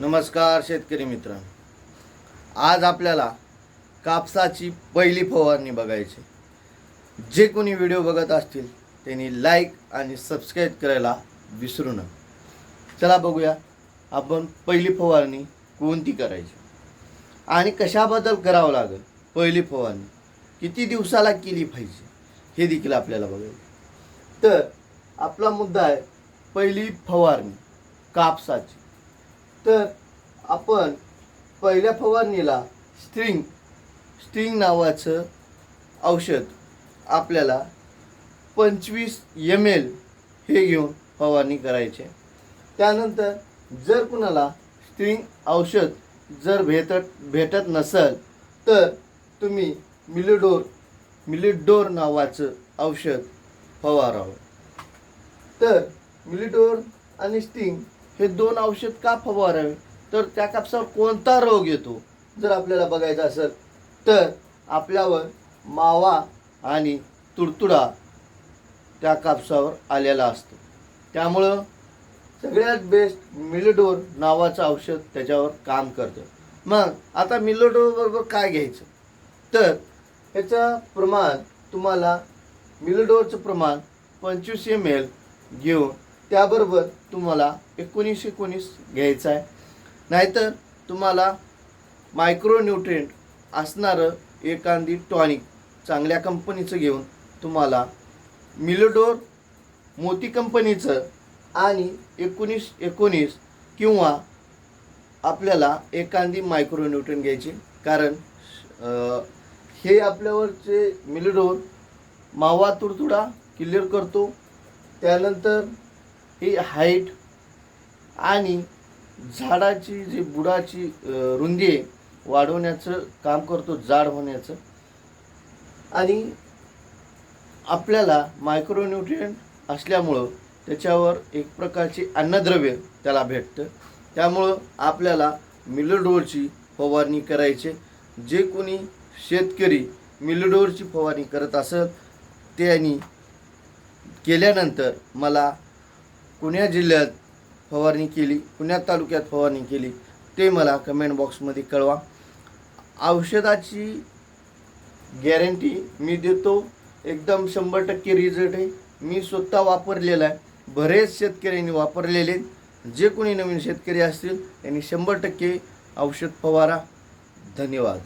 नमस्कार शेतकरी मित्र. आज आपल्याला कापसाची पहिली फवारणी बघायची. जे कोणी व्हिडिओ बघत असतील त्यांनी लाईक आणि सबस्क्राईब करायला विसरू नका. चला बघूया आपण पहिली फवारणी कोणती करायची? आणि कशाबद्दल करावं लागेल? पहिली फवारणी किती दिवसाला केली पाहिजे? हे देखील आपल्याला बघायचं. तर आपला मुद्दा आहे पहिली फवारणी कापसाची. तर आपण पहिल्या फवारणीला स्ट्रिंग स्ट्रिंग नावाचं औषध आपल्याला पंचवीस एम एल हे घेऊन फवारणी करायचे आहे. त्यानंतर जर कुणाला स्ट्रिंग औषध जर भेटत भेटत नसेल तर तुम्ही मिलिडोर मिलिडोर नावाचं औषध फवारावं तर मिलिडोर आणि स्टिंग हे दोन औषध का फवारावे? तर त्या कापसावर कोणता रोग येतो? जर आपल्याला बघायचा असेल तर आपल्यावर मावा आणि तुडतुडा त्या कापसावर आलेला असतो. त्यामुळं सगळ्यात बेस्ट मिलिडोर नावाचं औषध त्याच्यावर काम करतं. मग आता मिलिडोरबरोबर काय घ्यायचं? तर ह्याचं प्रमाण तुम्हाला मिलिडोरचं प्रमाण पंचवीस एम एल घेऊन त्याबरोबर तुम्हाला एकोणीस एकोणीस घ्यायचं आहे. नाहीतर तुम्हाला मायक्रोन्यूट्रिएंट असणारं एखादी टॉनिक चांगल्या कंपनीचं घेऊन तुम्हाला मिलोडोर मोती कंपनीचं आणि एकोणीस एकोणीस किंवा आपल्याला एखादी मायक्रोन्यूट्रिएंट घ्यायची. कारण हे आपल्यावरचे मिलिडोर मावा तुडतुडा क्लिअर करतो. त्यानंतर ही हाईट आणि झाडाची जी बुडाची रुंदी आहे वाढवण्याचं काम करतो जाड होण्याचं. आणि आपल्याला मायक्रोन्यूट्रियंट असल्यामुळं त्याच्यावर एक प्रकारची अन्नद्रव्य त्याला भेटतं. त्यामुळं आपल्याला मिलडोरची फवारणी करायची. जे कोणी शेतकरी मिलडोरची फवारणी करत असत त्यांनी केल्यानंतर मला पुण्या जिल्ह्यात फवारणी केली पुण्यात तालुक्यात फवारणी केली ते मला कमेंट बॉक्समध्ये कळवा. औषधाची गॅरंटी मी देतो. एकदम शंभर टक्के रिझल्ट आहे. मी स्वतः वापरलेला आहे. बरेच शेतकऱ्यांनी वापरलेले आहेत. जे कोणी नवीन शेतकरी असतील त्यांनी शंभर टक्के औषध फवारा. धन्यवाद.